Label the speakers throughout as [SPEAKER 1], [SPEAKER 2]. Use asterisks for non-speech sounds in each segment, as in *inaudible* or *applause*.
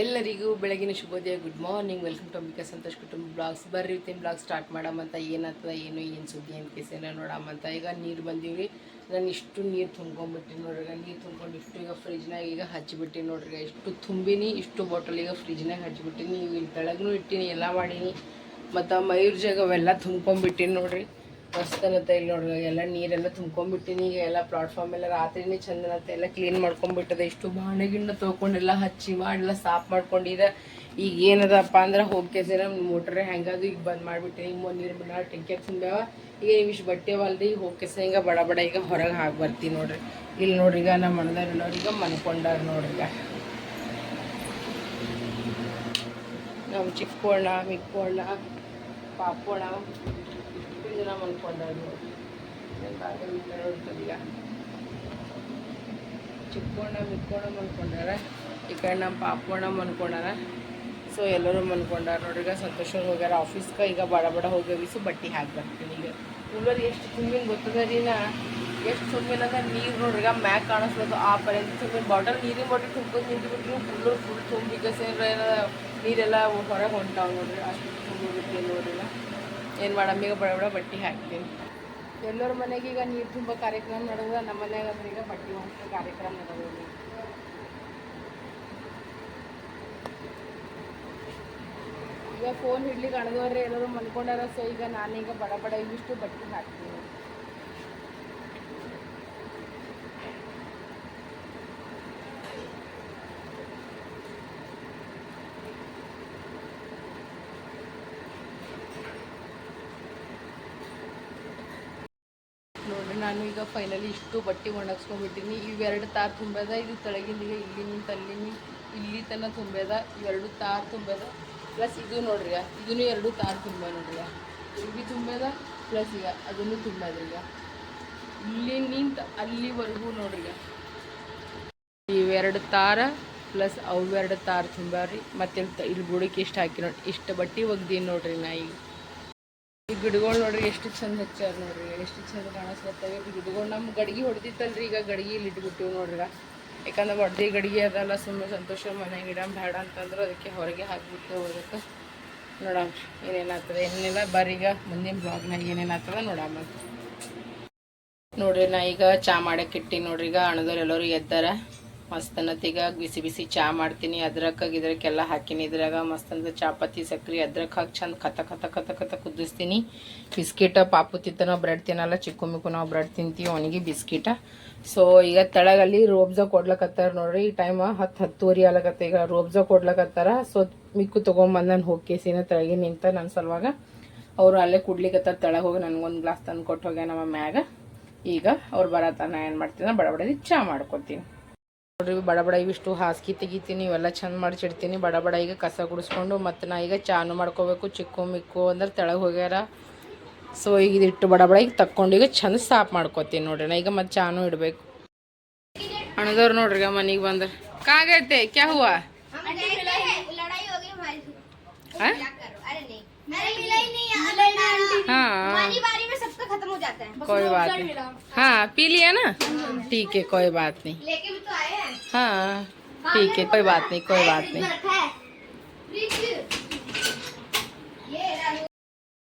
[SPEAKER 1] ಎಲ್ಲರಿಗೂ ಬೆಳಗಿನ ಶುಭೋದಯ. Good morning welcome to Ambika Santosh ಕುಟುಂಬ ಬ್ಲಾಗ್ಸ್ ಬರ್ರಿ ಇವತ್ತಿನ ಬ್ಲಾಗ್ ಸ್ಟಾರ್ಟ್ ಮಾಡಮ್ಮಂತ ಏನಾಗ್ತದ, ಏನು ಏನು ಸುದ್ದಿ ಅಂತ ಕೇಸೇನ ನೋಡಮ್ಮಂತ ಈಗ ನೀರು ಬಂದೀವಿ ನಾನು ಇಷ್ಟು ನೀರು ತುಂಬ್ಕೊಂಡ್ಬಿಟ್ಟಿನಿ ನೋಡ್ರಿ. ನೀರು ತುಂಬ್ಕೊಂಡು ಇಷ್ಟು ಈಗ ಫ್ರಿಜ್ನಾಗ ಈಗ ಹಚ್ಚಿಬಿಟ್ಟಿನಿ ನೋಡ್ರಿ. ಇಷ್ಟು ತುಂಬಿನಿ, ಇಷ್ಟು ಬಾಟಲ್ ಈಗ ಫ್ರಿಜ್ನಾಗ ಹಚ್ಚಿಬಿಟ್ಟಿನಿ ಈಗ ಇಲ್ಲಿ ಇಟ್ಟಿನಿ, ಎಲ್ಲ ಮಾಡೀನಿ. ಮತ್ತು ಮಯೂರ್ ಜಾಗ ಅವೆಲ್ಲ ತುಂಬ್ಕೊಂಡ್ಬಿಟ್ಟಿನಿ ನೋಡ್ರಿ. ಮಸ್ತನತ್ತ ಇಲ್ಲಿ ನೋಡ್ರಿ, ಎಲ್ಲ ನೀರೆಲ್ಲ ತುಂಬ್ಕೊಂಡ್ಬಿಟ್ಟಿನಿ ಈಗ ಎಲ್ಲ ಪ್ಲಾಟ್ಫಾರ್ಮ್ ಎಲ್ಲ ರಾತ್ರಿನೇ ಚಂದನತ್ತೆ, ಎಲ್ಲ ಕ್ಲೀನ್ ಮಾಡ್ಕೊಂಡ್ಬಿಟ್ಟದೆ. ಇಷ್ಟು ಬಾಣೆ ಗಿಣ್ಣ ತೊಗೊಂಡೆಲ್ಲ ಹಚ್ಚಿ ಮಾಡಿಲ್ಲ ಸಾಫ್ ಮಾಡ್ಕೊಂಡಿದೆ. ಈಗ ಏನದಪ್ಪ ಅಂದ್ರೆ ಹೋಗ್ಕೇಸಿ ನಮ್ಮ ಮೋಟ್ರ್ ಹೆಂಗದು ಈಗ ಬಂದ್ ಮಾಡಿಬಿಟ್ಟಿನಿ. ಈಗ ನೀರು ಬಿಡ ಟೆಂಕಿಯಾಗ ತುಂಬ್ಯಾವ. ಈಗ ನೀವು ಇಷ್ಟು ಬಟ್ಟೆ ಅವಲ್ರಿ ಈಗ ಹೋಗ್ಕೆ ಹಿಂಗೆ ಬಡ ಬಡ ಈಗ ಹೊರಗೆ ಹಾಕಿ ಬರ್ತೀವಿ ನೋಡ್ರಿ. ಇಲ್ಲಿ ನೋಡ್ರಿ ಈಗ ನಮ್ಮ ಮನದವ್ರು ಈಗ ಮನ್ಕೊಂಡಾರ ನೋಡ್ರಿ ಈಗ. ನಮ್ಮ ಚಿಕ್ಕೋಣ ಮಿಕ್ಕೋಣ, ಪಾಪೋಣ. ಮನ್ಕೊಂಡಾರ ನೋಡ್ರಿ ಈಗ ಚಿಕ್ಕೋಣ, ಮಿಕ್ಕೋಣ ಮಲ್ಕೊಂಡಾರ, ಈ ಕಡೆ ನಮ್ಮ ಪಾಪೋಣ ಸೊ ಎಲ್ಲರೂ ಮನ್ಕೊಂಡಾರ ನೋಡ್ರಿ ಸಂತೋಷ ಹೋಗ್ಯಾರ ಆಫೀಸ್ಗೆ ಈಗ ಬಡ ಬಡ ಹೋಗಿ ಸೊ ಬಟ್ಟೆ ಹಾಕಿ ಬರ್ತೀನಿ ಈಗ. ಕೂಲರ್ ಎಷ್ಟು ತುಂಬಿನ ಗೊತ್ತದ ರೀ ಎಷ್ಟು ತುಂಬಿನ ಅಂದ್ರೆ ನೀರು ನೋಡ್ರಿಗ ಮ್ಯಾಕ್ ಕಾಣಿಸ್ಬೋದು ಆ ಪರ್ಯಂತ ತುಂಬಿನ ಬಾಟಲ್ ನೀರಿನ ಬಾಟಲ್ ತುಂಬ್ಕೊಂಡು ನಿಂತ್ಬಿಟ್ರು ಕೂಲರ್ ಫುಲ್ ತುಂಬಿ ನೀರೆಲ್ಲ ಹೊರಗೆ ಹೊಂಟಾವ ನೋಡ್ರಿ. ಅಷ್ಟು ತುಂಬಿಬಿಟ್ಟು ನೋಡ್ರಿ ಈಗ ಏನು ಮಾಡಮ್ಮ ಈಗ ಬಡ ಬಡ ಬಟ್ಟೆ ಹಾಕ್ತೀನಿ. ಎಲ್ಲರ ಮನೆಗೆ ಈಗ ನೀರು ತುಂಬ ಕಾರ್ಯಕ್ರಮ ನಡೆದ ನಮ್ಮ ಮನ್ಯಾಗ ಅಂದ್ರೆ ಈಗ ಬಟ್ಟೆ ಕಾರ್ಯಕ್ರಮ ನಡೆದ ಈಗ ಫೋನ್ ಹಿಡ್ಲಿಕ್ಕೆ ಅಣದವ್ರೆ ಎಲ್ಲರೂ ಮನ್ಕೊಂಡಾರ ಸೊ ಈಗ ನಾನೀಗ ಬಡ ಬಡ ಇವಿಷ್ಟು ಬಟ್ಟೆ ಹಾಕ್ತೀನಿ ನೋಡ್ರಿ ನಾನು ಈಗ ಫೈನಲಿ ಇಷ್ಟು ಬಟ್ಟೆ ಒಣಗಿಸ್ಕೊಂಡ್ಬಿಟ್ಟಿನಿ ಇವೆರಡು ತಾರ್ ತುಂಬ್ಯದ, ಇದು ತೆಳಗಿಂದ ಇಲ್ಲಿ ನಿಂತ ಅಲ್ಲಿ ಇಲ್ಲಿ ತನಕ ತುಂಬ್ಯದ ಇವೆರಡು ತಾರ್ ತುಂಬ್ಯದ ಪ್ಲಸ್ ಇದು ನೋಡ್ರಿ ಇದನ್ನು ಎರಡು ತಾರ್ ತುಂಬ ನೋಡ್ರಿ ಇದು ಭೀ ತುಂಬ್ಯದ ಪ್ಲಸ್ ಈಗ ಅದನ್ನು ತುಂಬ್ಯದ ಈಗ. ಇಲ್ಲಿ ನಿಂತ, ಅಲ್ಲಿವರೆಗೂ ನೋಡ್ರಿ ಇವೆರಡು ತಾರ ಪ್ಲಸ್ ಅವೆರಡು ತಾರ್ ತುಂಬ್ಯಾವ್ರಿ. ಮತ್ತೆ ಇಲ್ಲಿ ಬುಡಕ್ಕೆ ಇಷ್ಟು ಹಾಕಿ ನೋಡಿ, ಇಷ್ಟು ಬಟ್ಟೆ ಒಗ್ದೀನಿ ನೋಡ್ರಿ ನಾ ಈಗ. ಈ ಗಿಡಗಳು ನೋಡ್ರಿ ಎಷ್ಟು ಚಂದ ಹಚ್ಚಾರ ನೋಡ್ರಿ, ಎಷ್ಟು ಚಂದ ಕಾಣಿಸ್ಲತ್ತವೆ. ಈ ಗಿಡಗಳು ನಮ್ಮ ಗಡಿಗೆ ಹೊಡೆದಿತ್ತಲ್ರಿ, ಈಗ ಗಡಿಗೆ ಇಲ್ಲಿ ಇಟ್ಬಿಟ್ಟಿವಿ ನೋಡ್ರಿ. ಯಾಕಂದ್ರೆ ಒಡ್ದೆ ಗಡಿಗೆ ಅದಲ್ಲ ಸುಮ್ಮನೆ ಸಂತೋಷ ಮನೆ ಗಿಡ ಬೇಡ ಅಂತಂದ್ರೆ ಅದಕ್ಕೆ ಹೊರಗೆ ಹಾಕ್ಬಿಟ್ಟು ಅದಕ್ಕೆ ನೋಡಮ್. ಏನೇನಾಗ್ತದೆ, ಏನೇನಿಲ್ಲ. ಬರೀಗ ಮುಂದಿನ ಬ್ಲಾಗ್ನಾಗ ಏನೇನಾಗ್ತದೆ ನೋಡಮ್ಮ ನೋಡ್ರಿ ನಾ ಈಗ ಚಾ ಮಾಡಕ್ಕೆ ಇಟ್ಟಿ ನೋಡ್ರಿ, ಈಗ ಅಣ್ಣದವ್ರು ಎಲ್ಲರೂ ಎದ್ದಾರ. ಮಸ್ತ್ ಅನ್ನತ್ ಬಿಸಿ ಬಿಸಿ ಚಾ ಮಾಡ್ತೀನಿ ಅದ್ರಕ್ಕ ಇದ್ರಕ್ಕೆಲ್ಲ ಹಾಕಿನಿ. ಇದ್ರಾಗ ಮಸ್ತ್ ಅಂದ್ರೆ ಚಾಪತಿ, ಸಕ್ರೆ ಅದ್ರಕ್ಕೆ ಹಾಕಿ ಚಂದ ಕತ ಕತ ಕತ ಕತ ಕುದಿಸ್ತೀನಿ. ಬಿಸ್ಕಿಟ, ಪಾಪು ತಿಂತ ಬ್ರೆಡ್ ತಿನ್ನಲ್ಲ, ಚಿಕ್ಕು ಮಿಕ್ಕು ನಾವು ಬ್ರೆಡ್ ತಿಂತೀವಿ ಅವನಿಗೆ ಬಿಸ್ಕಿಟ. ಸೊ ಈಗ ತೆಳಗಲ್ಲಿ ರೋಬ್ಜ ಕೊಡ್ಲಕತ್ತಾರ ನೋಡ್ರಿ. ಈ ಟೈಮ್ ಹತ್ತು ಹತ್ತುವರೆ ಆಗ್ಲಕತ್ತ ಈಗ ರೋಬ್ಜ ಕೊಡ್ಲಕತ್ತಾರ. ಸೊ ಮಿಕ್ಕು ತೊಗೊಂಬಂದು ನಾನು ಹೋಗ್ಕೇಸಿನ ತೆಳಗೆ ನಿಂತ ನನ್ನ ಸಲುವಾಗ ಅವರು ಅಲ್ಲೇ ಕುಡ್ಲಿಕತ್ತಾರ. ತೆಳಗೆ ಹೋಗಿ ನನಗೊಂದು ಗ್ಲಾಸ್ ತಂದು ಕೊಟ್ಟು ಹೋಗ್ಯ ನಮ್ಮ ಮ್ಯಾಗ. ಈಗ ಅವ್ರು ಬರತ್ತಾನ, ಏನು ಮಾಡ್ತೀನಿ ಬಡ ಬಡದಿ ಚಾ ಮಾಡ್ಕೊತೀನಿ. ನೋಡ್ರಿ ಬಡ ಬಡ ಇವಿಷ್ಟು ಹಾಸಿಗೆ ತೆಗಿತೀನಿ ಇವೆಲ್ಲ ಚಂದ ಮಾಡಿ ಚಿಡ್ತೀನಿ ಬಡ ಬಡ ಈಗ ಕಸ ಗುಡಿಸ್ಕೊಂಡು ಮತ್ತು ನಾ ಈಗ ಚಾನು ಮಾಡ್ಕೋಬೇಕು ಚಿಕ್ಕು ಮಿಕ್ಕು ಅಂದ್ರೆ ತೆಳಗೆ ಹೋಗ್ಯಾರ ಸೊ ಈಗ ಇದಿಟ್ಟು ಬಡ ಬಡ ಈಗ ತಕ್ಕೊಂಡು ಈಗ ಚಂದ ಸಾಫ್ ಮಾಡ್ಕೋತೀನಿ ನೋಡ್ರಿ ನಾ ಈಗ ಮತ್ತೆ ಚಾನು ಇಡಬೇಕು ಅಣ್ಣದವ್ರು ನೋಡ್ರಿ ಈಗ ಮನೆಗೆ ಬಂದ್ರೆ ಕಾಗೈತೆ ಕ್ಯಾ ಹುವಾ
[SPEAKER 2] लड़ाई हो गई हमारी
[SPEAKER 1] हाँ?
[SPEAKER 2] क्या करो अरे नहीं अरे मिला ही नहीं यार मिला
[SPEAKER 1] हाँ
[SPEAKER 2] पानी बारी में सबका खत्म हो जाता है
[SPEAKER 1] कोई बात नहीं हाँ पी लिया ना ठीक है कोई बात नहीं
[SPEAKER 2] लेके भी तो आए हैं
[SPEAKER 1] हाँ ठीक है कोई बात नहीं कोई बात नहीं
[SPEAKER 2] रखा है फ्रिज ये रहा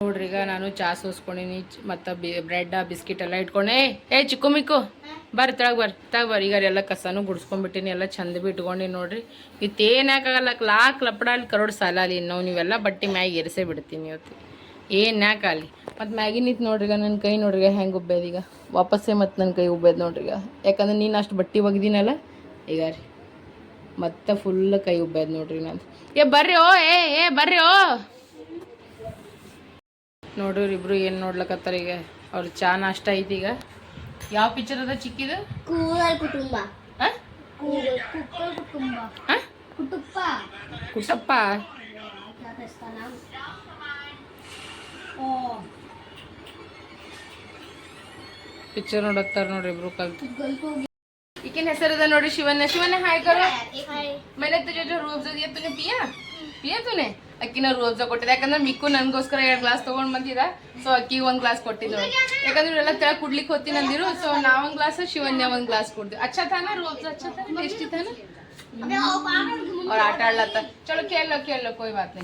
[SPEAKER 1] ನೋಡ್ರಿ ಈಗ ನಾನು ಚಾ ಸೋಸ್ಕೊಂಡಿನಿ ಮತ್ತು ಬ್ರೆಡ್ ಬಿಸ್ಕಿಟ್ ಎಲ್ಲ ಇಟ್ಕೊಂಡೆ ಏ ಏ ಚಿಕ್ಕು ಮಿಕ್ಕು ಬರ್ರಿ ತೆಳಗೆ ಬರ್ರಿ ತೆಳಗೆ ಬರ್ರಿ ಈಗ ಎಲ್ಲ ಕಸನೂ ಗುಡಿಸ್ಕೊಂಡ್ಬಿಟ್ಟಿನಿ ಎಲ್ಲ ಚಂದ ಬಿ ಇಟ್ಕೊಂಡು ನೋಡ್ರಿ ಇತ್ತೇನು ಯಾಕಾಗಲ್ಲ ಲಾಕ್ ಲಪಡ ಅಲ್ಲಿ ಕರೋಡ್ ಸಾಲ ಅಲ್ಲಿ ನಾವು ನೀವೆಲ್ಲ ಬಟ್ಟೆ ಮ್ಯಾಗ ಎರಿಸೇ ಬಿಡ್ತೀನಿ ಇವತ್ತು ಏನು ಯಾಕಾಗಲಿ ಮತ್ತು ಮ್ಯಾಗಿ ನಿಂತು ನೋಡ್ರಿ ಈಗ ನನ್ನ ಕೈ ನೋಡ್ರಿ ಹೆಂಗೆ ಉಬ್ಬೇದ ಈಗ ವಾಪಸ್ಸೇ ಮತ್ತು ನನ್ನ ಕೈ ಉಬ್ಬೇದ ನೋಡ್ರಿ ಈಗ ಯಾಕಂದ್ರೆ ನೀನು ಅಷ್ಟು ಬಟ್ಟೆ ಒಗ್ದಿನಲ್ಲ ಈಗ ಮತ್ತ ಫುಲ್ ಕೈ ಉಬ್ಬ್ಯಾದ ನೋಡ್ರಿ ನಾನು ಏ ಬರ್ರಿ ಓ ಏ ಏ ಬರ್ರಿ ಓ. ನೋಡ್ರಿ ಇಬ್ರು ಏನ್ ನೋಡ್ಲಕತ್ತಾರ ಈಗ. ಅವ್ರ ಚಾ ನಾಷ್ಟ ಐತಿ ಈಗ. ಯಾವ ಪಿಕ್ಚರ್ ಅದ ಚಿಕ್ಕಿದ?
[SPEAKER 2] ಕುಟುಂಬ. ಕುಟುಂಬ. ಕುಟಪ್ಪ.
[SPEAKER 1] ಪಿಕ್ಚರ್ ನೋಡತ್ತಾರ ನೋಡ್ರಿ ಇಬ್ರು ಕಲ್ತು.
[SPEAKER 2] ಅದಕ್ಕೇನ್
[SPEAKER 1] ಹೆಸರು ಅದ ನೋಡಿ ಶಿವನ ಶಿವನ ಹಾಯ್ ಕರು ಮೇಲೆ ತುಜೆ ಜೊ ರೂಬ್ಜ ದಿಯ ಪಿಯಾ ಪಿಯಾ ತೂನೆ ಅಕ್ಕಿನ ರೂಬ್ಜ ಕೊಟ್ಟಿದೆ. ಯಾಕಂದ್ರೆ ಮಿಕ್ಕು ನನಗೋಸ್ಕರ ಎರಡು ಗ್ಲಾಸ್ ತೊಗೊಂಡು ಬಂದಿರ ಸೊ ಅಕ್ಕಿ ಒಂದು ಗ್ಲಾಸ್ ಕೊಟ್ಟಿದ್ದು. ಯಾಕಂದ್ರೆ ಇವರೆಲ್ಲ ತೆಳ ಕುಡ್ಲಿಕ್ಕೆ ಹೊತ್ತೀನಿ ಅಂದಿರು. ಸೊ ನಾ ಒಂದು ಗ್ಲಾಸ್ ಶಿವನ್ಯ ಒಂದು ಗ್ಲಾಸ್ ಕೊಡ್ತೀವಿ. ಅಚ್ಚಾ ತಾನ ರೂಬ್ಜ ಅಚ್ಚ ತಾನ ಎಷ್ಟು ತಾನ ಅವ್ರು ಆಟ ಆಡ್ಲತ್ತ. ಚಲೋ ಕೇಳೋ ಕೇಳೋ ಕೋಯ್ ಬಾತ್ ನಾ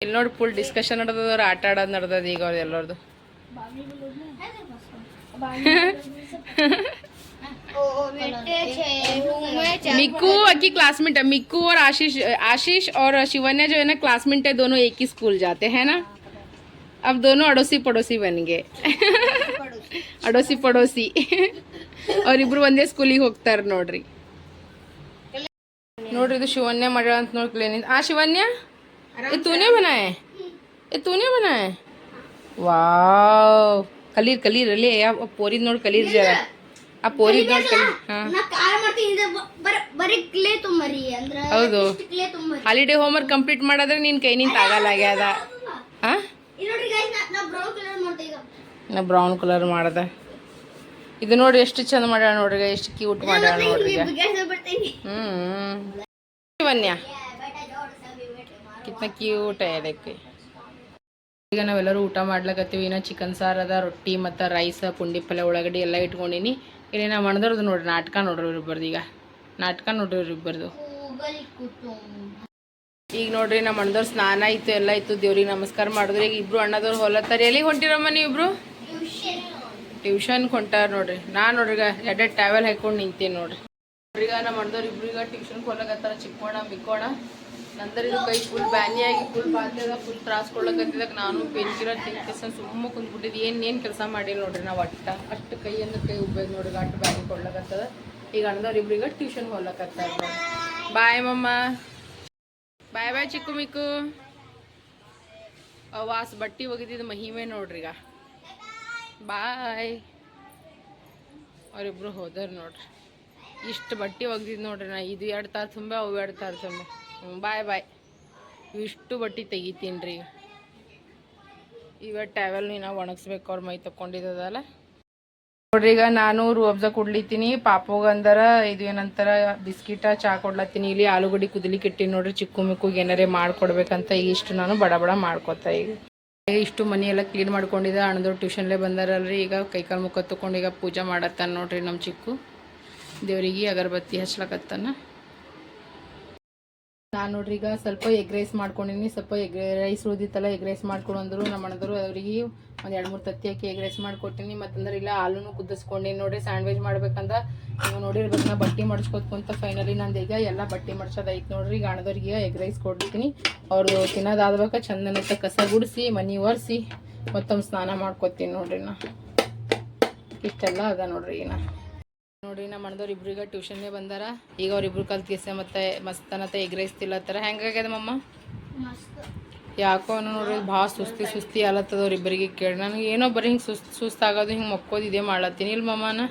[SPEAKER 1] ಇಲ್ಲಿ ನೋಡಿ ಫುಲ್ ಡಿಸ್ಕಷನ್ ನಡೆದದ ಅವ್ರು ಆಟ ಆಡೋದು ನಡೆದದ ಈಗ ಅವ್ರ ಎಲ್ಲರದು. *laughs* मिक्कू की क्लासमेट है मिक्कू और आशीष आशीष और शिवन्या जो है ना क्लासमेट है दोनों एक ही स्कूल जाते हैं ना अब दोनों अड़ोसी पड़ोसी बन गए ಅಡೋಸಿ ಪಡೋಸಿ ಅವ್ರಿಬ್ರು ಒಂದೇ ಸ್ಕೂಲಿಗೆ ಹೋಗ್ತಾರೆ ನೋಡ್ರಿ ನೋಡ್ರಿ ಇದು ಶಿವನ್ಯ ಮಾಡ್ಯಾಳ ಅಂತ ನೋಡ್ಕೊಳ್ಳಿ ಆ ಶಿವನ್ಯ ए तूने बनाए ए तूने बनाए ವಾವ್ ಕಲೀರ್ ಕಲೀರ್ ಅಲ್ಲಿ ಆ ಪೋರಿದ್ ನೋಡಿ ಕಲೀರ್ ಜರ ಆ
[SPEAKER 2] ಪೋರಿ
[SPEAKER 1] ಹೌದು. ಹಾಲಿಡೇ ಹೋಮ್ವರ್ಕ್ ಕಂಪ್ಲೀಟ್ ಮಾಡಿದ್ರೆ ನಿನ್ ಕೈ ನಿಂತ ಆಗಲ್ಲ ಆಗ್ಯದ.
[SPEAKER 2] ನಾ ಬ್ರೌನ್ ಕಲರ್
[SPEAKER 1] ಮಾಡದ ಇದು ನೋಡ್ರಿ ಎಷ್ಟು ಚಂದ ಮಾಡ್ಯಾಳ ನೋಡ್ರಿ ಎಷ್ಟು ಕ್ಯೂಟ್ ಮಾಡ್ಯಾಳ ನೋಡ್ರಿ ಹ್ಮ್. ವನ್ಯ ಕಿತ್ನ ಕ್ಯೂಟ್ ಅದಕ್ಕೆ ಈಗ ನಾವೆಲ್ಲರೂ ಊಟ ಮಾಡ್ಲಕತ್ತೀವಿ ಇನ್ನು ಚಿಕನ್ ಸಾರು ಅದ ರೊಟ್ಟಿ ಮತ್ತು ರೈಸ್ ಪುಂಡಿ ಪಲ್ಯ ಉಳ್ಳಾಗಡ್ಡಿ ಎಲ್ಲ ಇಟ್ಕೊಂಡಿನಿ. ಇಲ್ಲಿ ನಾ ಮಣದವ್ರದ್ದು ನೋಡ್ರಿ, ನಾಟಕ ನೋಡ್ರಿ ಇವ್ರಿಬ್ಬರ್ದು ಈಗ. ನಾಟಕ ನೋಡ್ರಿ
[SPEAKER 2] ಕುಟುಂಬ
[SPEAKER 1] ಈಗ ನೋಡ್ರಿ ನಮ್ಮ ಅಣ್ಣದವ್ರ ಸ್ನಾನ ಇತ್ತು ಎಲ್ಲ ಇತ್ತು ದೇವ್ರಿಗೆ ನಮಸ್ಕಾರ ಮಾಡಿದ್ರೆ. ಈಗ ಇಬ್ರು ಅಣ್ಣದವ್ರು ಹೊಲತ್ತಾರೆ. ಎಲ್ಲಿಗೆ ಹೊಂಟಿರಮ್ಮ ನೀವಿಬ್ರು ಟ್ಯೂಷನ್ ಹೊಂಟಾರ ನೋಡ್ರಿ. ನಾ ನೋಡ್ರಿಗ ಎರಡೆರಡು ಟ್ಯಾವೆಲ್ ಹಾಕೊಂಡು ನಿಂತೀನಿ ನೋಡ್ರಿ. ಈಗ ನಮ್ಮ ಅಣ್ಣದವ್ರು ಇಬ್ರು ಈಗ ಟ್ಯೂಷನ್ಗೆ ಹೊಲಕತ್ತಾರ ಚಿಕ್ಕೋಣ ಮಿಕ್ಕೋಣ ನಂತರ ಕೈ ಫುಲ್ ಬ್ಯಾನಿಯಾಗಿ ಫುಲ್ ಬಾಧ್ಯದ ಫುಲ್ ತ್ರಾಸ್ ಕೊಡ್ಲಕ್ಕತ್ತಿದಾಗ ನಾನು ಬೆಂಕಿರ ತಿಂಕಿಸ ಸುಮ್ಮ ಕುಂದ್ಬಿಟ್ಟಿದ್ದು ಏನು ಏನು ಕೆಲಸ ಮಾಡಿಲ್ಲ ನೋಡ್ರಿ ನಾವು ಅಟ್ಟ. ಅಷ್ಟು ಕೈ ಅಂದ್ರೆ ಕೈ ಉಬ್ಬೈದು ನೋಡ್ರಿ ಅಷ್ಟು ಬ್ಯಾನಿ ಕೊಡ್ಲಕತ್ತದ ಈಗ ಅಣ್ಣದವ್ರು ಇಬ್ಬರಿಗೆ ಟ್ಯೂಷನ್ ನೋಡ್ರಿ. ಬಾಯ್ ಮಮ್ಮ. ಬಾಯ್ ಬಾಯ್ ಚಿಕ್ಕು ಮಿಕ್ಕು. ವಾಸ್ ಬಟ್ಟಿ ಒಗಿದಿದ್ದು ಮಹಿಮೆ ನೋಡ್ರಿ ಈಗ. ಬಾಯ್ ಅವರಿಬ್ರು ಹೋದರ್ ನೋಡ್ರಿ. ಇಷ್ಟು ಬಟ್ಟೆ ಒಗ್ದಿದ್ದು ನೋಡ್ರಿ ನಾ. ಇದು ಎರಡು ತಾರು ತುಂಬ, ಅವು ಎರಡು ತಾರು ತುಂಬ. ಬಾಯ್ ಬಾಯ್. ಇಷ್ಟು ಬಟ್ಟೆ ತೆಗಿತೀನಿ ರೀ ಇವ ಟ್ಯಾವೆಲ್ ನೀನು ಒಣಗಿಸ್ಬೇಕು ಅವ್ರ ಮೈ ತಕೊಂಡಿದ್ದದಲ್ಲ ನೋಡ್ರಿ, ಈಗ ನಾನು ರೂಬ್ಜ ಕೊಡ್ಲಿತ್ತೀನಿ ಪಾಪೋಗಂದರ ಇದು ಏನಂತಾರ, ಬಿಸ್ಕಿಟ, ಚಾ ಕೊಡ್ಲತ್ತೀನಿ. ಇಲ್ಲಿ ಆಲೂಗಡ್ಡೆ ಕುದಲಿ ಇಟ್ಟಿನಿ ನೋಡ್ರಿ, ಚಿಕ್ಕು ಮಿಕ್ಕುಗೆ ಏನಾರೇ ಮಾಡ್ಕೊಡ್ಬೇಕಂತ ಈಗ ಇಷ್ಟು ನಾನು ಬಡ ಬಡ ಮಾಡ್ಕೊತಾ ಈಗ ಈಗ ಇಷ್ಟು ಮನೆ ಎಲ್ಲ ಕ್ಲೀನ್ ಮಾಡ್ಕೊಂಡಿದ್ದೆ. ಅಣ್ಣದವ್ರು ಟ್ಯೂಷನ್ಲೇ ಬಂದಾರಲ್ರಿ. ಈಗ ಕೈಕಾಲು ಮುಖ ತಕೊಂಡು ಈಗ ಪೂಜೆ ಮಾಡತ್ತಾನ ನೋಡ್ರಿ ನಮ್ಮ ಚಿಕ್ಕು. ದೇವರಿಗೆ ಅಗರಬತ್ತಿ ಹಚ್ಲಕತ್ತಾನ. ನಾನು ನೋಡ್ರಿ, ಈಗ ಸ್ವಲ್ಪ ಎಗ್ ರೈಸ್ ಮಾಡ್ಕೊಂಡಿನಿ, ಸ್ವಲ್ಪ ಎಗ್ ರೈಸ್ ಉಳಿದಿತ್ತಲ್ಲ ಎಗ್ ರೈಸ್ ಮಾಡ್ಕೊಂಡು ಅಂದರು, ನಮ್ಮ ಅಣ್ಣದರು ಅವ್ರಿಗೆ ಒಂದು ಎರಡು ಮೂರು ತತ್ತಿ ಹಾಕಿ ಎಗ್ ರೈಸ್ ಮಾಡ್ಕೊಟ್ಟಿನಿ. ಮತ್ತಂದ್ರೆ ಇಲ್ಲ ಹಾಲೂ ಕುದಿಸ್ಕೊಂಡಿನಿ ನೋಡ್ರಿ ಸ್ಯಾಂಡ್ವಿಚ್ ಮಾಡ್ಬೇಕಂದ ನೀವು ನೋಡಿರ್ಬೇಕು, ನಾ ಬಟ್ಟೆ ಮಾಡಿಸ್ಕೊತ್ಕೊಂತ ಫೈನಲಿ ನಂದು ಈಗ ಎಲ್ಲ ಬಟ್ಟೆ ಮಡ್ಸೋದೈತೆ ನೋಡ್ರಿ. ಈಗ ಅಣ್ಣದವ್ರಿಗೆ ಎಗ್ ರೈಸ್ ಕೊಡ್ತೀನಿ ಅವ್ರು ತಿನ್ನೋದಾದ್ಬೇಕ ಚಂದನತ್ತ ಕಸ ಗುಡಿಸಿ, ಮನೆ ಒರೆಸಿ ಮತ್ತೊಮ್ಮೆ ಸ್ನಾನ ಮಾಡ್ಕೊತೀನಿ ನೋಡ್ರಿ ನಾ. ಇಷ್ಟೆಲ್ಲ ಅದ ನೋಡ್ರಿ ಈಗ. ನೋಡ್ರಿ ನಮ್ಮ ಅಣ್ಣದವ್ರು ಇಬ್ಬರಿಗೆ ಟ್ಯೂಷನ್ನೇ ಟ್ಯೂಷನ್ಗೆ ಬಂದಾರ. ಈಗ ಅವ್ರಿಬ್ರು ಕಲ್ತು ಕಿಸೆ ಮತ್ತೆ ಮಸ್ತನತ್ತ ಎಗ್ ರೈಸ್ ತಿಲ್ಲತ್ತಾರ ಹೆಂಗಾಗ್ಯದ ಮಮ್ಮ ಯಾಕೋ ನೋಡ್ರಿ ಭಾಳ ಸುಸ್ತಿ ಸುಸ್ತಿ ಆಲತ್ತದ ಅವ್ರಿಬ್ಬರಿಗೆ ಕೇಳಿ. ನನಗೆ ಏನೋ ಬರೀ ಹಿಂಗೆ ಸುಸ್ತು ಸುಸ್ತಾಗೋದು ಹಿಂಗೆ ಮಕ್ಕೋದು ಇದೇ ಮಾಡ್ಲತ್ತೀನಿ. ಇಲ್ಲಿ ಮಮ್ಮನ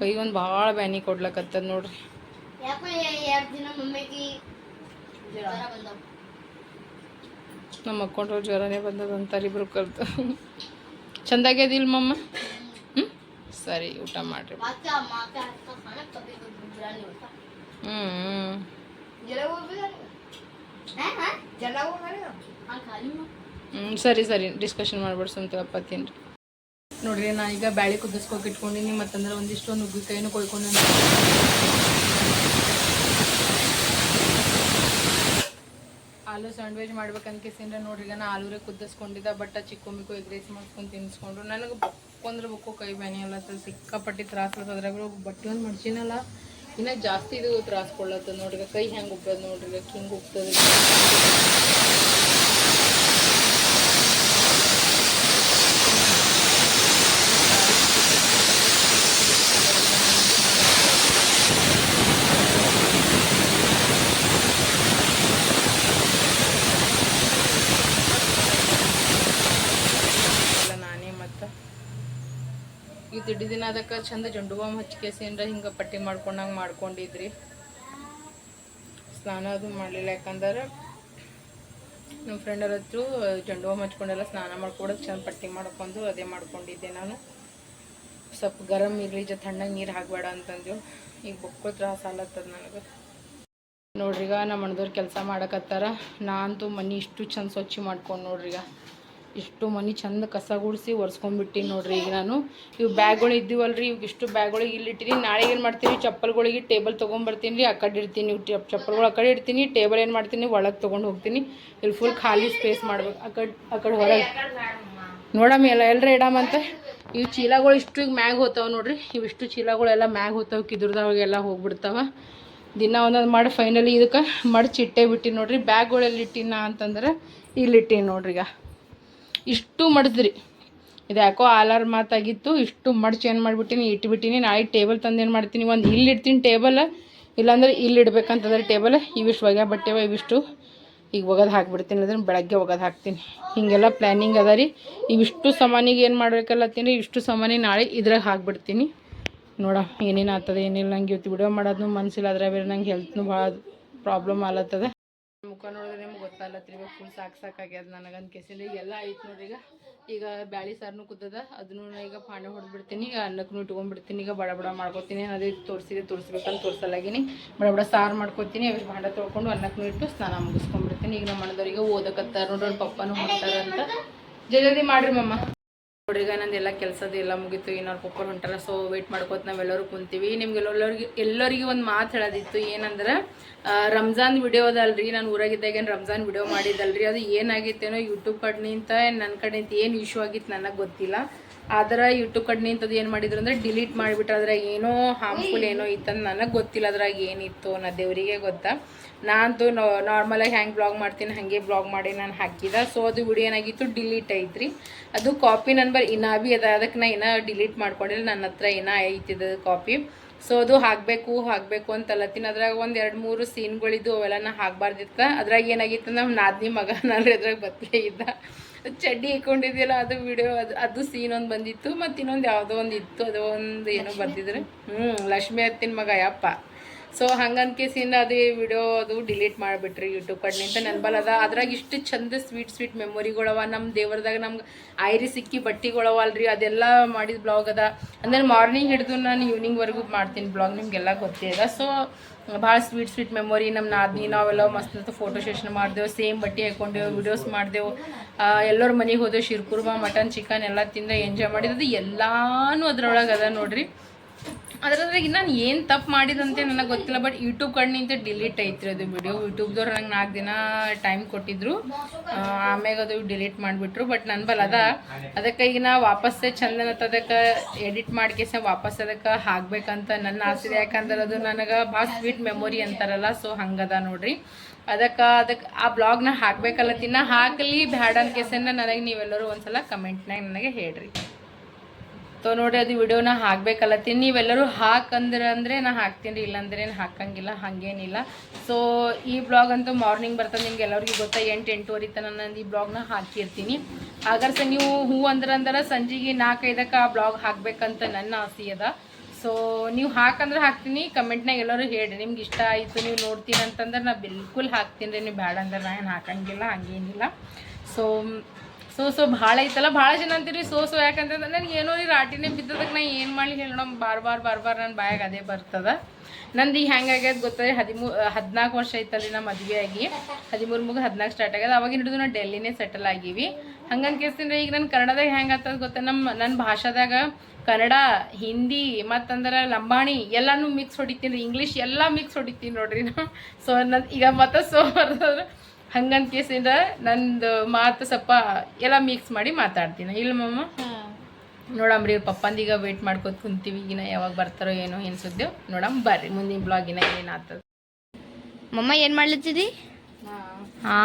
[SPEAKER 1] ಕೈ ಒಂದು ಭಾಳ ಬ್ಯಾನಿ ಕೊಡ್ಲಕತ್ತದ ನೋಡ್ರಿ. ನಮ್ಮ ಮಕ್ಕೊಂಡ್ರು ಜ್ವರನೇ ಬಂದದ ಅಂತಾರೆ ಇಬ್ರು ಕಲ್ತು. *laughs* ಚಂದಾಗ್ಯದಿಲ್ಲ ಮಮ್ಮ ಸರಿ ಊಟ ಮಾಡ್ರಿ. ಹ್ಞೂ ಸರಿ ಸರಿ. ಡಿಸ್ಕಷನ್ ಮಾಡ್ಬಿಡು ಸುಮ್ತಪ್ಪ ತಿನ್ರಿ ರೀ ನೋಡ್ರಿ ನಾ ಈಗ ಬ್ಯಾಳಿ ಕುದಿಸ್ಕೊಕ್ ಇಟ್ಕೊಂಡಿನಿ ಮತ್ತಂದ್ರೆ ಒಂದಿಷ್ಟು ನುಗ್ಗಿಕಾಯಿನೂ ಕೊಯ್ಕೊಂಡು ಆಲೂ ಸ್ಯಾಂಡ್ವಿಚ್ ಮಾಡ್ಬೇಕಂತ ಕೇಸಿಂದ್ರೆ ನೋಡ್ರಿ ಈಗ ನಾ ಆಲೂರೇ ಕುದಿಸ್ಕೊಂಡಿದ್ದ ಬಟ್ ಚಿಕ್ಕು ಮಿಕ್ಕು ಎಗ್ ರೈಸ್ ಮಾಡ್ಕೊಂಡು ತಿನ್ಸ್ಕೊಂಡ್ರು. ನನಗೆ ಬಕ್ಕೊಂದ್ರೆ ಬಕ್ಕು ಕೈ ಬ್ಯಾನಿ ಸಿಕ್ಕಾಪಟ್ಟಿ ತ್ರಾಸ ಅದ್ರಾಗ ಬಟ್ಟೆ ಒಂದು ಮಡ್ಚಿನಲ್ಲ ಇನ್ನ ಜಾಸ್ತಿ ಇದು ತ್ರಾಸ ಕೊಡ್ಲತ್ತದ ನೋಡ್ರಿ. ಕೈ ಹೆಂಗೆ ಉಬ್ಬದ ನೋಡ್ರಿ, ಹಿಂಗೆ ಉಬ್ತದ ಇಲ್ಲ ನಾನೇ ಮತ್ತು ಈ ತಿಡ್ಡಿ ದಿನ ಅದಕ್ಕೆ ಚಂದ ಜಂಡು ಬಾಂಬ್ ಹಚ್ಕೇಸಿಂದ ಹಿಂಗೆ ಪಟ್ಟಿ ಮಾಡ್ಕೊಂಡಂಗೆ ಮಾಡ್ಕೊಂಡಿದ್ರಿ. ಸ್ನಾನ ಅದು ಮಾಡಲಿಲ್ಲ, ಯಾಕಂದ್ರೆ ನಮ್ಮ ಫ್ರೆಂಡರ ಹತ್ರ ಜಂಡು ಬಾಂಬ್ ಹಚ್ಕೊಂಡೆಲ್ಲ ಸ್ನಾನ ಮಾಡ್ಕೊಡೋದು ಚಂದ ಪಟ್ಟಿ ಮಾಡ್ಕೊಂಡು ಅದೇ ಮಾಡ್ಕೊಂಡಿದ್ದೆ ನಾನು. ಸ್ವಲ್ಪ ಗರಮ್ ಇರಲಿ, ಜೊ ತಣ್ಣಗೆ ನೀರು ಹಾಕಬೇಡ ಅಂತಂದೇವು. ಈಗ ಬೊಕ್ಕೋ ತ್ರಾಸ ಆಲತ್ತದ ನನಗೆ. ನೋಡ್ರಿಗ ನಮ್ಮ ಅಣ್ಣದವ್ರು ಕೆಲಸ ಮಾಡಕತ್ತಾರ. ನಾ ಅಂತೂ ಮನೆ ಇಷ್ಟು ಚಂದ ಸ್ವಚ್ಛ ಮಾಡ್ಕೊಂಡು ನೋಡ್ರಿಗ. ಇಷ್ಟು ಮನೆ ಚಂದ ಕಸ ಗುಡಿಸಿ ಒರೆಸ್ಕೊಂಡ್ಬಿಟ್ಟಿನಿ ನೋಡ್ರಿ ಈಗ ನಾನು. ಇವು ಬ್ಯಾಗ್ಗಳು ಇದ್ದೀವಲ್ರಿ ಇವಾಗ ಇಷ್ಟು ಬ್ಯಾಗ್ಗಳಿಗೆ ಇಲ್ಲಿ ಇಟ್ಟಿನಿ ನಾಳೆ ಏನು ಮಾಡ್ತೀನಿ, ಚಪ್ಪಲ್ಗಳಿಗೆ ಟೇಬಲ್ ತೊಗೊಂಬರ್ತೀನಿ ರೀ ಆ ಕಡೆ ಇಡ್ತೀನಿ ಚಪ್ಪಲ್ಗಳು ಆ ಕಡೆ ಇಡ್ತೀನಿ, ಟೇಬಲ್ ಏನು ಮಾಡ್ತೀನಿ, ಒಳಗೆ ತೊಗೊಂಡು ಹೋಗ್ತೀನಿ. ಇಲ್ಲಿ ಫುಲ್ ಖಾಲಿ ಸ್ಪೇಸ್ ಮಾಡ್ಬೇಕು. ಆ ಕಡೆ ಆ ಕಡೆ ಹೊರಗೆ. ನೋಡಮ್ಮ ಎಲ್ಲ ಎಲ್ಲರ ಇಡಮಂತೆ ಇವು ಚೀಲಗಳು ಇಷ್ಟು ಈಗ ಮ್ಯಾಗ್ ಹೋಗ್ತಾವೆ ನೋಡ್ರಿ. ಇವಿಷ್ಟು ಚೀಲಗಳೆಲ್ಲ ಮ್ಯಾಗ್ ಹೋಗ್ತಾವೆ ಕಿದ್ರದವಾಗೆಲ್ಲ ಹೋಗ್ಬಿಡ್ತಾವೆ. ದಿನ ಒಂದೊಂದು ಮಾಡಿ ಫೈನಲಿ ಇದಕ್ಕೆ ಮಡಚಿಟ್ಟೆ ಬಿಟ್ಟಿನಿ ನೋಡ್ರಿ. ಬ್ಯಾಗ್ಗಳೆಲ್ಲ ಇಟ್ಟಿನ ಅಂತಂದ್ರೆ ಇಲ್ಲಿ ಇಟ್ಟೀನಿ ನೋಡ್ರಿ ಈಗ. ಇಷ್ಟು ಮಡ್ದ್ರಿ ಇದು ಯಾಕೋ ಆಲಾರ್ ಮಾತಾಗಿತ್ತು, ಇಷ್ಟು ಮಡ್ಚಿ ಏನು ಮಾಡಿಬಿಟ್ಟಿನಿ, ಇಟ್ಬಿಟ್ಟಿನಿ, ನಾಳೆ ಟೇಬಲ್ ತಂದು ಏನು ಮಾಡ್ತೀನಿ, ಒಂದು ಇಲ್ಲಿ ಇಡ್ತೀನಿ ಟೇಬಲ್ ಇಲ್ಲಾಂದ್ರೆ ಇಲ್ಲಿ ಇಡ್ಬೇಕಂತಂದ್ರೆ ಟೇಬಲ್ ಇವಿಷ್ಟು ಒಗ್ಯ ಬಟ್ಟೆವ, ಇವಿಷ್ಟು ಈಗ ಒಗದು ಹಾಕ್ಬಿಡ್ತೀನಿ ಅದನ್ನು ಬೆಳಗ್ಗೆ ಒಗದು ಹಾಕ್ತೀನಿ. ಹೀಗೆಲ್ಲ ಪ್ಲ್ಯಾನಿಂಗ್ ಅದ ರೀ. ಇವಿಷ್ಟು ಸಾಮಾನಿಗೆ ಏನು ಮಾಡ್ಬೇಕಲ್ಲತ್ತೀನಿ ಇಷ್ಟು ಸಾಮಾನಿ ನಾಳೆ ಇದ್ರಾಗ ಹಾಕ್ಬಿಡ್ತೀನಿ. ನೋಡ ಏನೇನು ಆಗ್ತದೆ ಏನಿಲ್ಲ ನಂಗೆ ಇವತ್ತು ವಿಡಿಯೋ ಮಾಡೋದು ಮನಸ್ಸಿಲ್ಲ ಅದ್ರ ಬೇರೆ ನಂಗೆ ಹೆಲ್ತ್ನು ಭಾಳ ಪ್ರಾಬ್ಲಮ್ ಆಲತ್ತದ ಮುಖ ನೋಡಿದ್ರೆ ನಿಮ್ಗೆ ಗೊತ್ತಲ್ಲ ಇವಾಗ ಫುಲ್ ಸಾಕು ಸಾಕಾಗ್ಯದ ನನಗಂತ ಕೇಸಿಂದ. ಎಲ್ಲ ಆಯ್ತು ನೋಡ್ರಿ ಈಗ. ಈಗ ಬ್ಯಾಳಿ ಸಾರ್ನು ಕುದ್ದದ, ಅದನ್ನು ಈಗ ಪಾಣೆ ಹೊಡೆದ್ಬಿಡ್ತೀನಿ, ಈಗ ಅನ್ನಕ್ಕೂ ಇಟ್ಕೊಂಡ್ಬಿಡ್ತೀನಿ, ಈಗ ಬಡ ಬಡ ಮಾಡ್ಕೊತೀನಿ ಅದೇ ತೋರಿಸಿದೆ, ತೋರಿಸ್ಬೇಕಂತ ತೋರಿಸಲಾಗಿನಿ ಬಡ ಬಡ ಸಾರು ಮಾಡ್ಕೊತೀನಿ ಅವ್ರಿಗೆ ಭಾಂಡ ತೊಳ್ಕೊಂಡು ಅನ್ನಕ್ಕೂ ಇಟ್ಟು ಸ್ನಾನ ಮುಗಿಸ್ಕೊಂಡ್ಬಿಡ್ತೀನಿ. ಈಗ ನಮ್ಮ ಮನದವ್ರಿಗೆ ಓದಕತ್ತಾರ ನೋಡ್ರಿ ಅವ್ರ ಪಪ್ಪನೂ ಹೊಂಟಾರಂತ. ಜಲ್ದಿ ಮಾಡ್ರಿ ಮಮ್ಮ ಈಗ ನಂದು ಎಲ್ಲ ಕೆಲಸದ ಎಲ್ಲ ಮುಗೀತು ಈಗ ಪೊಪ್ಪರ್ ಪಪ್ಪ ಹೊಂಟಾರ ಸೊ ವೇಟ್ ಮಾಡ್ಕೋತ ನಾವೆಲ್ಲರೂ ಕುಂತೀವಿ. ನಿಮ್ಗೆ ಎಲ್ಲರಿಗೂ ಒಂದು ಮಾತು ಹೇಳೋದಿತ್ತು, ಏನಂದ್ರೆ ರಂಜಾನ್ ವಿಡಿಯೋ ಅದಲ್ರಿ ನಾನು ಊರಾಗಿದ್ದಾಗ ಏನು ರಂಜಾನ್ ವಿಡಿಯೋ ಮಾಡಿದ್ದಲ್ರಿ, ಅದು ಏನಾಗಿತ್ತೇನೋ ಯೂಟ್ಯೂಬ್ ಕಡೆನಿಂತ ನನ್ನ ಕಡೆಯಿಂದ ಏನು ಇಶ್ಯೂ ಆಗಿತ್ತು ನನಗೆ ಗೊತ್ತಿಲ್ಲ. ಆದ್ರೆ ಯೂಟ್ಯೂಬ್ ಕಡೆನಿಂತ ಏನು ಮಾಡಿದ್ರು ಅಂದ್ರೆ ಡಿಲೀಟ್ ಮಾಡಿಬಿಟ್ರೆ ಅದ್ರಾಗ ಏನೋ ಹಾರ್ಮ್ಫುಲ್ ಏನೋ ಇತ್ತಂದು ನನಗೆ ಗೊತ್ತಿಲ್ಲ ಅದ್ರಾಗ ಏನಿತ್ತು ನಾ ದೇವರಿಗೆ ಗೊತ್ತಾ. ನಾನಂತೂ ನಾರ್ಮಲಾಗಿ ಹೆಂಗೆ ಬ್ಲಾಗ್ ಮಾಡ್ತೀನಿ ಹಾಗೆ ಬ್ಲಾಗ್ ಮಾಡಿ ನಾನು ಹಾಕಿದ. ಸೊ ಅದು ವಿಡಿಯೋ ಏನಾಗಿತ್ತು? ಡಿಲೀಟ್ ಐತ್ರಿ. ಅದು ಕಾಪಿ ನಂಬರ್ ಇನ್ನ ಭೀ ಅದ. ಅದಕ್ಕೆ ನಾ ಇನ್ನೂ ಡಿಲೀಟ್ ಮಾಡ್ಕೊಂಡಿಲ್ಲ. ನನ್ನ ಹತ್ರ ಇನ್ನೂ ಐತಿದ ಕಾಪಿ ಸೊ ಅದು ಹಾಕಬೇಕು ಹಾಕಬೇಕು ಅಂತ ಅಲ್ಲತ್ತೀನಿ ಅದ್ರಾಗ ಒಂದು ಎರಡು ಮೂರು ಸೀನ್ಗಳಿದ್ದು ಅವೆಲ್ಲ ನಾ ಹಾಕ್ಬಾರ್ದಿತ್ತ. ಅದ್ರಾಗ ಏನಾಗಿತ್ತು ನಮ್ಮ ನಾದಿನಿ ಮಗ *laughs* ನಾನು ಅದ್ರಾಗ ಬತ್ತಲೇ ಇದ್ದ. ಚಡ್ಡಿ ಇಕ್ಕೊಂಡಿದ್ದಿಲ್ಲ ಅದು ವಿಡಿಯೋ ಅದು ಅದು ಸೀನ್ ಒಂದು ಬಂದಿತ್ತು. ಮತ್ತು ಇನ್ನೊಂದು ಯಾವುದೋ ಒಂದು ಇತ್ತು. ಅದು ಒಂದು ಏನೋ ಬರ್ದಿದ್ರು ಹ್ಞೂ ಲಕ್ಷ್ಮಿ ಅತ್ತಿನ ಮಗ ಯಪ್ಪ. ಸೊ ಹಂಗನ್ಕೇಸಿಂದ ಅದೇ ವಿಡಿಯೋ ಅದು ಡಿಲೀಟ್ ಮಾಡಿಬಿಟ್ರಿ ಯೂಟ್ಯೂಬ್ ಕಡ್ನಿಂತ ನನ್ನ ಬಲ್ ಅದ. ಅದ್ರಾಗ ಇಷ್ಟು ಚಂದ ಸ್ವೀಟ್ ಸ್ವೀಟ್ ಮೆಮೊರಿಗಳವ ನಮ್ಮ ದೇವ್ರದಾಗ ನಮ್ಗೆ ಐರಿ ಸಿಕ್ಕಿ ಬಟ್ಟಿಗಳವಲ್ರಿ ಅದೆಲ್ಲ ಮಾಡಿದ ಬ್ಲಾಗ್ ಅದ. ಅಂದ್ರೆ ಮಾರ್ನಿಂಗ್ ಹಿಡಿದು ನಾನು ಈವ್ನಿಂಗ್ವರೆಗೂ ಮಾಡ್ತೀನಿ ಬ್ಲಾಗ್ ನಿಮಗೆಲ್ಲ ಗೊತ್ತೇ ಅದ. ಸೊ ಭಾಳ ಸ್ವೀಟ್ ಸ್ವೀಟ್ ಮೆಮೊರಿ ನಮ್ಮ ನಾದಿನಿ. ನಾವೆಲ್ಲ ಮಸ್ತ್ ಫೋಟೋ ಸೆಷನ್ ಮಾಡಿದೆವು. ಸೇಮ್ ಬಟ್ಟೆ ಹಾಕೊಂಡೆವು ವಿಡಿಯೋಸ್ ಮಾಡಿದೆವು. ಎಲ್ಲರ ಮನೆಗೆ ಹೋದೆವು. ಶಿರ್ಕುರ್ಮಾ ಮಟನ್ ಚಿಕನ್ ಎಲ್ಲ ತಿಂದ ಎಂಜಾಯ್ ಮಾಡಿದ್ದು ಎಲ್ಲಾನು ಅದ್ರೊಳಗೆ ಅದ ನೋಡ್ರಿ. ಅದ್ರದ್ರಾಗ ನಾನು ಏನು ತಪ್ಪು ಮಾಡಿದಂತೆ ನನಗೆ ಗೊತ್ತಿಲ್ಲ ಬಟ್ ಯೂಟ್ಯೂಬ್ ಕಣ್ಣಿಂತ ಡಿಲೀಟ್ ಐತ್ರಿ ಅದು ವಿಡಿಯೋ ಯೂಟ್ಯೂಬ್ದವ್ರು ನಂಗೆ ನಾಲ್ಕು ದಿನ ಟೈಮ್ ಕೊಟ್ಟಿದ್ರು. ಆಮ್ಯಾಗ ಅದು ಡಿಲೀಟ್ ಮಾಡಿಬಿಟ್ರು ಬಟ್ ನನ್ನ ಬಲ್ ಅದ. ಅದಕ್ಕೆ ಈಗ ನಾ ವಾಪಸ್ಸೇ ಚಂದನ ಅದಕ್ಕೆ ಎಡಿಟ್ ಮಾಡ್ಕೇಸ ವಾಪಸ್ ಅದಕ್ಕೆ ಹಾಕ್ಬೇಕಂತ ನನ್ನ ಆಸೆ ಯಾಕಂದ್ರೆ ಅದು ನನಗೆ ಭಾಳ ಸ್ವೀಟ್ ಮೆಮೊರಿ ಅಂತಾರಲ್ಲ ಸೊ ಹಂಗದ ನೋಡ್ರಿ. ಅದಕ್ಕೆ ಅದಕ್ಕೆ ಆ ಬ್ಲಾಗ್ನ ಹಾಕ್ಬೇಕಲ್ಲತ್ತಿನ ಹಾಕಲಿ ಬ್ಯಾಡ ಅಂತ ಕೇಸನ್ನ ನನಗೆ ನೀವೆಲ್ಲರೂ ಒಂದ್ಸಲ ಕಮೆಂಟ್ನಾಗ ನನಗೆ ಹೇಳ್ರಿ. ಸೊ ನೋಡಿ ಅದು ವಿಡಿಯೋನ ಹಾಕ್ಬೇಕಲ್ಲತ್ತೀನಿ ನೀವೆಲ್ಲರೂ ಹಾಕಂದ್ರೆ ಅಂದರೆ ನಾ ಹಾಕ್ತೀನಿ ರೀ, ಇಲ್ಲಾಂದ್ರೆ ಏನು ಹಾಕಂಗಿಲ್ಲ, ಹಾಗೇನಿಲ್ಲ. ಸೊ ಈ ಬ್ಲಾಗ್ ಅಂತೂ ಮಾರ್ನಿಂಗ್ ಬರ್ತದೆ ನಿಮ್ಗೆ ಎಲ್ಲರಿಗೂ ಗೊತ್ತಾ, ಎಂಟು, ಎಂಟುವರೆ ತನಕ ನಾನು ಈ ಬ್ಲಾಗ್ನ ಹಾಕಿರ್ತೀನಿ ಹಾಗಾದ್ರೆ ನೀವು ಹೂ ಅಂದ್ರೆ ಅಂದ್ರೆ ಸಂಜೆಗೆ ನಾಲ್ಕೈದಕ್ಕೆ ಆ ಬ್ಲಾಗ್ ಹಾಕ್ಬೇಕಂತ ನನ್ನ ಆಸೆ ಅದ. ಸೊ ನೀವು ಹಾಕಂದ್ರೆ ಹಾಕ್ತೀನಿ, ಕಮೆಂಟ್ನಾಗ ಎಲ್ಲರೂ ಹೇಳಿ ನಿಮ್ಗೆ ಇಷ್ಟ ಆಯಿತು, ನೀವು ನೋಡ್ತೀನಿ ಅಂತಂದ್ರೆ ನಾ ಬಿಲ್ಕುಲ್ ಹಾಕ್ತೀನಿ ರೀ, ನೀವು ಬೇಡ ಅಂದ್ರೆ ನಾ ಏನು ಹಾಕಂಗಿಲ್ಲ, ಹಂಗೇನಿಲ್ಲ. ಸೊ ಸೊ ಸೊ, ಭಾಳ ಐತಲ್ಲ, ಭಾಳ ಜನ ಅಂತೀರಿ, ಸೋ, ಸೊ, ಯಾಕಂತಂದ್ರೆ ನನಗೆ ಏನೋ ರೀ ರಾಟಿನೇ ಬಿದ್ದದಕ್ಕೆ ನಾ ಏನು ಮಾಡಲಿ ಹೇಳೋಣ ಬಾರ್ ಬಾರ್ ಬಾರ್ ಬಾರ್ ನನ್ನ ಬಾಯಾಗ ಅದೇ ಬರ್ತದ. ನಂದು ಈಗ ಹೆಂಗಾಗ್ಯದ ಗೊತ್ತರಿ, ಹದಿಮೂ, ಹದಿನಾಲ್ಕು ವರ್ಷ ಐತಲ್ಲ ನಮ್ಮ ಮದುವೆ ಆಗಿ. ಹದಿಮೂರು ಮುಗ ಹದಿನಾಲ್ಕು ಸ್ಟಾರ್ಟ್ ಆಗ್ಯದ. ಅವಾಗ ಹಿಡಿದು ನಾ ಡೆಲ್ಲಿನೇ ಸೆಟಲ್ ಆಗೀವಿ. ಹಂಗಂತ ಕೇಳ್ತೀನಿ ಈಗ ನನ್ನ ಕನ್ನಡದಾಗ ಹೆಂಗೆ ಆಗ್ತದ ಗೊತ್ತಾ? ನಮ್ಮ ನನ್ನ ಭಾಷಾದಾಗ ಕನ್ನಡ, ಹಿಂದಿ, ಮತ್ತಂದ್ರೆ ಲಂಬಾಣಿ ಎಲ್ಲಾನು ಮಿಕ್ಸ್ ಹೊಡಿತೀನಿ ರೀ ಇಂಗ್ಲೀಷ್ ಎಲ್ಲ ಮಿಕ್ಸ್ ಹೊಡಿತೀನಿ ನೋಡ್ರಿ ನಾ. ಸೊ ನನ್ನ ಈಗ ಮತ್ತೆ ಸೋ ಬರ್ತದ್ರೆ ಹಂಗಂತ ಕೇಸಿಂದ ನಂದು ಮಾತು ಸ್ವಲ್ಪ ಎಲ್ಲ ಮಿಕ್ಸ್ ಮಾಡಿ ಮಾತಾಡ್ತೀನಿ. ಇಲ್ಲ ಮಮ್ಮ ನೋಡಮ್ರಿ ಇವ್ರ ಪಪ್ಪಂದೀಗ ವೇಟ್ ಮಾಡ್ಕೊತ ಕುಂತೀವಿ. ಈಗಿನ ಯಾವಾಗ ಬರ್ತಾರೋ ಏನೋ ಏನು ಸುದ್ದಿ ನೋಡಮ್ ಬರ್ರಿ ಮುಂದಿನ ಬ್ಲಾಗಿನ ಏನಾಗ್ತದೆ
[SPEAKER 2] ಮಮ್ಮ ಏನು ಮಾಡ್ಲತ್ತಿದಿ? ಹಾ.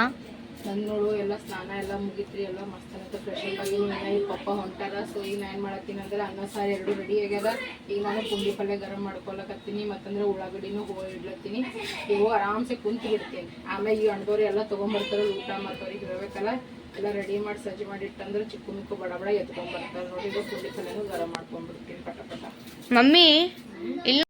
[SPEAKER 1] ನನ್ನ ನೋಡು ಎಲ್ಲ ಸ್ನಾನ ಎಲ್ಲ ಮುಗಿತ್ರಿ ಎಲ್ಲ ಮಸ್ತ್ ಅಂತ ಫ್ರೆಶ್ ಅಪ್ ಆಗಿ ಈಗ ಪಪ್ಪ ಹೊಂಟಾರ ಸೊ ಈಗ ನಾ ಏನು ಮಾಡತ್ತೀನಿ ಅಂದ್ರೆ ಅನ್ನ ಸಾರು ಎರಡು ರೆಡಿ ಆಗ್ಯದ. ಈಗ ನಾನು ಪುಂಡಿ ಪಲ್ಯ ಗರಂ ಮಾಡ್ಕೊಳಕತ್ತೀನಿ ಮತ್ತಂದ್ರೆ ಉಳ್ಳಾಗಡ್ಡಿನೂ ಹೋ ಇಡ್ಲತ್ತೀನಿ. ಇವು ಆರಾಮ್ಸೆ ಕುಂತು ಬಿಡ್ತೀನಿ. ಆಮೇಲೆ ಈ ಅಣ್ದವ್ರು ಎಲ್ಲ ತೊಗೊಂಬರ್ತಾರೆ ಊಟ ಮಾಡ್ತವ್ರಿಗೆ ಹೇಳ್ಬೇಕಲ್ಲ. ಎಲ್ಲ ರೆಡಿ ಮಾಡಿ ಸಜ್ಜೆ ಮಾಡಿ ಇಟ್ಟಂದ್ರೆ ಚಿಕ್ಕ ಮಿಕ್ಕು ಬಡ ಬಡ ಎತ್ಕೊಂಡ್ಬರ್ತಾರೆ ನೋಡಿ ಈಗ ಪುಂಡಿ ಪಲ್ಯನೂ ಗರಂ ಮಾಡ್ಕೊಂಡ್ಬಿಡ್ತೀನಿ ಪಟ ಪಟ.
[SPEAKER 2] ಮಮ್ಮಿ ಇಲ್ಲ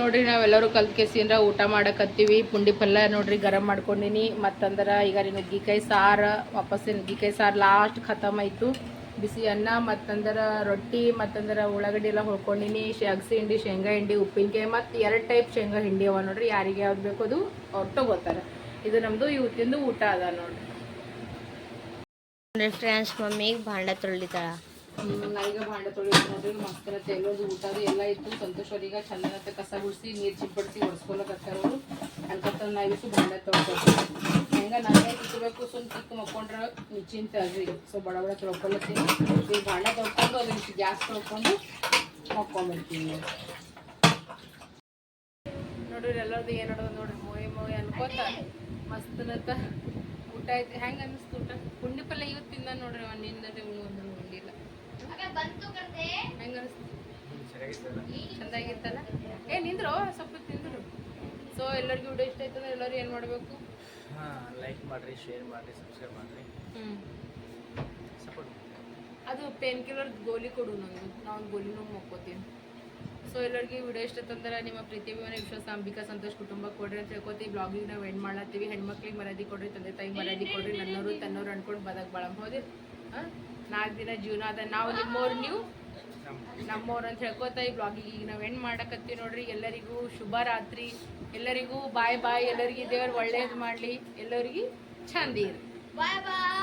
[SPEAKER 1] ನೋಡ್ರಿ, ನಾವೆಲ್ಲರೂ ಕಲ್ತ್ಕೆಸಿಂದ್ರ ಊಟ ಮಾಡಕತ್ತೀವಿ. ಪುಂಡಿ ಪಲ್ಯ ನೋಡ್ರಿ, ಗರಂ ಮಾಡ್ಕೊಂಡಿನಿ. ಮತ್ತಂದ್ರ ಈಗ ರೀ ನುಗ್ಗಿಕಾಯಿ ಸಾರು ವಾಪಸ್ ನುಗ್ಗಿಕಾಯಿ ಸಾರು ಲಾಸ್ಟ್ ಖತಮ್ ಆಯ್ತು. ಬಿಸಿ ಅನ್ನ, ಮತ್ತಂದ್ರ ರೊಟ್ಟಿ, ಮತ್ತಂದ್ರ ಉಳ್ಳಾಗಡ್ಡಿ ಎಲ್ಲ ಹೊಳ್ಕೊಂಡಿನಿ. ಅಗಸಿ ಹಿಂಡಿ, ಶೇಂಗಾ ಹಿಂಡಿ, ಉಪ್ಪಿನಕಾಯಿ ಮತ್ತು ಎರಡು ಟೈಪ್ ಶೇಂಗಾ ಹಿಂಡಿ ಅವ ನೋಡ್ರಿ. ಯಾರಿಗೆ ಯಾವ್ದು ಬೇಕು ಅದು ಅವ್ರು ತಗೋತಾರೆ. ಇದು ನಮ್ಮದು ಇವತ್ತಿಂದು ಊಟ ಅದ ನೋಡ್ರಿ.
[SPEAKER 2] ಫ್ರೆಂಡ್ಸ್ ಮಮ್ಮಿಗೆ ಭಾಂಡ ತೊಳಿತಾಳ
[SPEAKER 1] ನಾ ಭಾಂಡ ನೋಡ್ರಿ ಊಟ ಎಲ್ಲೋದು ಊಟದು ಎಲ್ಲ ಇತ್ತು. ಸಂತೋಷವರಿಗೆ ಚಂದನತ್ತ ಕಸ ಗುಡಿಸಿ ನೀರು ಚಿಪ್ಪಡಿಸಿ ಒಡ್ಸ್ಕೊಳಕತ್ತಾರ ಅವರು. ಅನ್ಕತ್ತ ನಾಯಿ ಇಷ್ಟು ಭಾಂಡೆ ತೊಳ್ಕೊತೀವಿ ಹೆಂಗ ನಾನೇ ತಿಕ್ಕಬೇಕು ಸುಮ್ ತಿಕ್ಕ ಮಕ್ಕೊಂಡ್ರೆ ನಿಶ್ಚಿಂತ ಅಲ್ರಿ. ಸೊ ಬಡ ಬಡ ತೊಳ್ಕೊಳತ್ತೀನಿ ಈಗ ಭಾಂಡೆ ತೊಳ್ಕೊಂಡು ಇಷ್ಟು ಗ್ಯಾಸ್ ತೊಳ್ಕೊಂಡು ಮಕ್ಕೊಂಬಿಡ್ತೀನಿ ನೋಡ್ರಿ ಎಲ್ಲರದು ಏನು ನೋಡೋದು ನೋಡ್ರಿ. ಮೋಯಿ ಮೋಯಿ ಅನ್ಕೋತ ಮಸ್ತನತ್ತ ಊಟ ಐತಿ ಹೆಂಗೆ ಅನ್ನಿಸ್ತು ಊಟ? ಪುಂಡಿ ಪಲ್ಯ ಇವತ್ತು ನೋಡ್ರಿ ನಿಂದದೆ ಒಂದು ಹೆಂಗೆ ಅನಿಸ್ತು ಚಂದಾಗಿತ್ತಲ್ಲ? ಏ ನಿಂದ್ರು ಸ್ವಲ್ಪ ತಿಂದ್ರು ಸೊ ಎಲ್ಲರಿಗೂ ವಿಡಿಯೋ ಇಷ್ಟ ಆಯ್ತಂದ್ರೆ ಎಲ್ಲರೂ ಏನು ಮಾಡಬೇಕು?
[SPEAKER 3] ಹಾಂ ಲೈಕ್ ಮಾಡಿರಿ ಶೇರ್ ಮಾಡಿರಿ ಸಬ್ಸ್ಕ್ರೈಬ್ ಮಾಡಿರಿ.
[SPEAKER 1] ಹ್ಞೂ
[SPEAKER 3] ಸಪೋರ್ಟ್
[SPEAKER 1] ಅದು ಪೇನ್ ಕಿಲ್ಲರ್ ಗೋಲಿ ಕೊಡು ನಂದು ನಾವು ಗೋಲಿನೂ ಮಕ್ಕೋತೀನಿ. ಸೊ ಎಲ್ಲರಿಗೂ ವಿಡಿಯೋ ಇಷ್ಟ ತಂದ್ರೆ ನಿಮ್ಮ ಪ್ರೀತಿ ಅಭಿಮಾನ ವಿಶ್ವಾಸ ಅಂಬಿಕಾ ಸಂತೋಷ್ ಕುಟುಂಬ ಕೊಡ್ರಿ ಅಂತ ಹೇಳ್ಕೊತೀವಿ. ಬ್ಲಾಗಿಂಗ್ ನಾವು ಎಂಡ್ ಮಾಡತ್ತೀವಿ ಹೆಣ್ಮಕ್ಳಿಗೆ ಮರ್ಯಾದೆ ಕೊಡ್ರಿ ತಂದೆ ತಾಯಿ ಮರ್ಯಾದೆ ಕೊಡ್ರಿ ನನ್ನವರು ತನ್ನವ್ರು ಅನ್ಕೊಂಡು ಬದಕ್ ಬಳಂಬೋದಿ ಹೋದಿ? ನಾಲ್ಕು ದಿನ ಜೀವನ ಅದ. ನಾವು ನಿಮ್ಮವ್ರು ನೀವು ನಮ್ಮವ್ರು ಅಂತ ಹೇಳ್ಕೊತ ಈ ಬ್ಲಾಗಿಗೆ ಈಗ ನಾವು ಎಂಡ್ ಮಾಡಕತ್ತೀವಿ ನೋಡ್ರಿ. ಎಲ್ಲರಿಗೂ ಶುಭ ರಾತ್ರಿ. ಎಲ್ಲರಿಗೂ ಬಾಯ್ ಬಾಯ್ ಎಲ್ಲರಿಗೂ ದೇವ್ರು ಒಳ್ಳೇದು ಮಾಡಲಿ. ಎಲ್ಲರಿಗೂ ಚಂದ ಇರಿ
[SPEAKER 2] ಬಾಯ್ ಬಾಯ್